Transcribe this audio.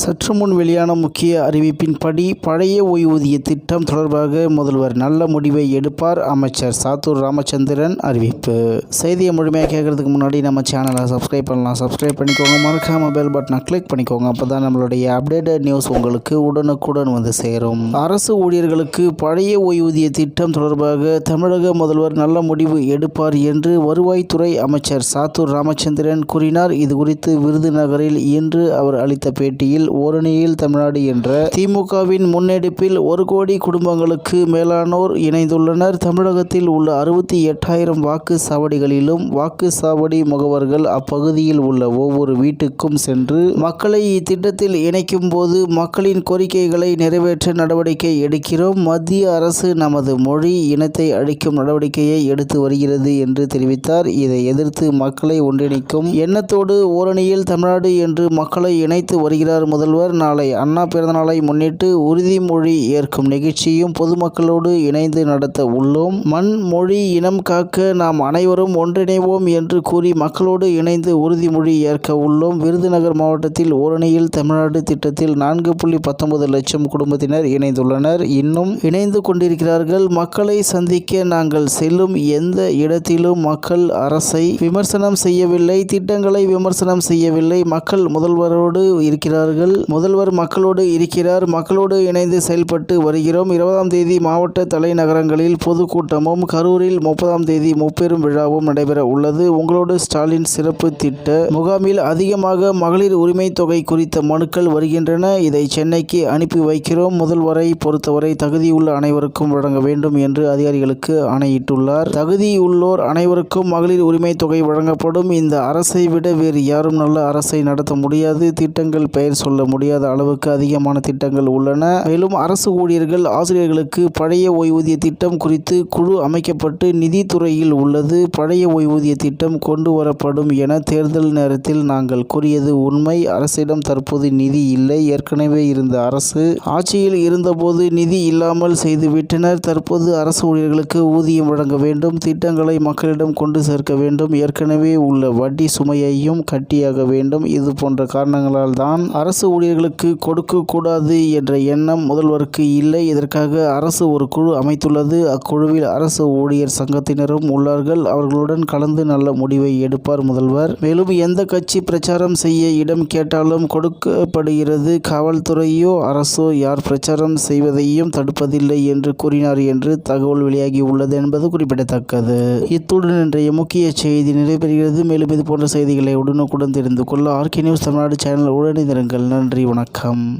சற்று முன் வெளியான முக்கிய அறிவிப்பின்படி பழைய ஓய்வூதிய திட்டம் தொடர்பாக முதல்வர் நல்ல முடிவை எடுப்பார் அமைச்சர் சாத்தூர் ராமச்சந்திரன் அறிவிப்பு. செய்தியை முழுமையாக கேட்கறதுக்கு முன்னாடி நம்ம சேனலை சப்ஸ்கிரைப் பண்ணலாம். சப்ஸ்கிரைப் பண்ணிக்கோங்க. மறக்காம பெல் பட்டனை கிளிக் பண்ணிக்கோங்க. அப்போ தான் நம்மளுடைய அப்டேட்டட் நியூஸ் உங்களுக்கு உடனுக்குடன் வந்து சேரும். அரசு ஊழியர்களுக்கு பழைய ஓய்வூதிய திட்டம் தொடர்பாக தமிழக முதல்வர் நல்ல முடிவு எடுப்பார் என்று வருவாய்த்துறை அமைச்சர் சாத்தூர் ராமச்சந்திரன் கூறினார். இது குறித்து விருதுநகரில் இன்று அவர் அளித்த பேட்டியில் ஓரணியில் தமிழ்நாடு என்ற திமுகவின் முன்னெடுப்பில் ஒரு கோடி குடும்பங்களுக்கு மேலானோர் இணைந்துள்ளனர். தமிழகத்தில் உள்ள அறுபத்தி எட்டாயிரம் வாக்கு சாவடிகளிலும் வாக்கு சாவடி முகவர்கள் அப்பகுதியில் உள்ள ஒவ்வொரு வீட்டுக்கும் சென்று மக்களை இத்திட்டத்தில் இணைக்கும் போது மக்களின் கோரிக்கைகளை நிறைவேற்ற நடவடிக்கை எடுக்கிறோம். மத்திய அரசு நமது மொழி இனத்தை அழிக்கும் நடவடிக்கையை எடுத்து வருகிறது என்று தெரிவித்தார். இதை எதிர்த்து மக்களை ஒன்றிணைக்கும் எண்ணத்தோடு ஓரணியில் தமிழ்நாடு என்று மக்களை இணைத்து வருகிறார் முதல்வர் நாளை அண்ணா பிறந்தநாளை முன்னிட்டு உறுதிமொழி ஏற்கும் நிகழ்ச்சியும் பொதுமக்களோடு இணைந்து நடத்த உள்ளோம். மண் மொழி இனம் காக்க நாம் அனைவரும் ஒன்றிணைவோம் என்று கூறி மக்களோடு இணைந்து உறுதிமொழி ஏற்க உள்ளோம். விருதுநகர் மாவட்டத்தில் ஓரணியில் தமிழ்நாடு திட்டத்தில் நான்கு புள்ளி பத்தொன்பது லட்சம் குடும்பத்தினர் இணைந்துள்ளனர். இன்னும் இணைந்து கொண்டிருக்கிறார்கள். மக்களை சந்திக்க நாங்கள் செல்லும் எந்த இடத்திலும் மக்கள் அரசை விமர்சனம் செய்யவில்லை திட்டங்களை விமர்சனம் செய்யவில்லை. மக்கள் முதல்வரோடு இருக்கிறார்கள். முதல்வர் மக்களோடு இருக்கிறார் மக்களோடு இணைந்து செயல்பட்டு வருகிறோம். இருபதாம் தேதி மாவட்ட தலைநகரங்களில் பொதுக்கூட்டமும் கரூரில் முப்பதாம் தேதி முப்பெரும் விழாவும் நடைபெற உள்ளது. உங்களோடு ஸ்டாலின் சிறப்பு திட்ட முகாமில் அதிகமாக மகளிர் உரிமை தொகை குறித்த மனுக்கள் வருகின்றன. இதை சென்னைக்கு அனுப்பி வைக்கிறோம். முதல்வரை பொறுத்தவரை தகுதியுள்ள அனைவருக்கும் வழங்க வேண்டும் என்று அதிகாரிகளுக்கு ஆணையிட்டுள்ளார். தகுதியுள்ளோர் அனைவருக்கும் மகளிர் உரிமை தொகை வழங்கப்படும். இந்த அரசை விட வேறு யாரும் நல்ல அரசை நடத்த முடியாது. திட்டங்கள் பெயர் சொல்ல முடியாத அளவுக்கு அதிகமான திட்டங்கள் உள்ளன. மேலும் அரசு ஊழியர்கள் ஆசிரியர்களுக்கு பழைய ஓய்வூதிய திட்டம் குறித்து குழு அமைக்கப்பட்டு நிதித்துறையில் உள்ளது. பழைய ஓய்வூதிய திட்டம் கொண்டு வரப்படும் என தேர்தல் நேரத்தில் நாங்கள் கூறியது உண்மை. அரசிடம் தற்போது நிதி இல்லை. ஏற்கனவே இருந்த அரசு ஆட்சியில் இருந்தபோது நிதி இல்லாமல் செய்துவிட்டனர். தற்போது அரசு ஊழியர்களுக்கு ஊதியம் வழங்க வேண்டும். திட்டங்களை மக்களிடம் கொண்டு சேர்க்க வேண்டும். ஏற்கனவே உள்ள வட்டி சுமையையும் கட்டியாக வேண்டும். இது போன்ற காரணங்களால் தான் அரசு அரசு ஊழியர்களுக்கு கொடுக்கக்கூடாது என்ற எண்ணம் முதல்வருக்கு இல்லை. இதற்காக அரசு ஒரு குழு அமைத்துள்ளது. அக்குழுவில் அரசு ஊழியர் சங்கத்தினரும் உள்ளார்கள். அவர்களுடன் கலந்து நல்ல முடிவை எடுப்பார் முதல்வர். மேலும் எந்த கட்சி பிரச்சாரம் செய்ய இடம் கேட்டாலும் கொடுக்கப்படுகிறது. காவல்துறையோ அரசோ யார் பிரச்சாரம் செய்வதையும் தடுப்பதில்லை என்று கூறினார் என்று தகவல் வெளியாகி உள்ளது என்பது குறிப்பிடத்தக்கது. இத்துடன் இன்றைய முக்கிய செய்தி நிறைவேறுகிறது மேலும் இது போன்ற செய்திகளை உடனுக்குடன் தெரிந்து கொள்ள ஆர்கே நியூஸ் தமிழ்நாடு சேனல் உடனிருங்கள். நன்றி வணக்கம்.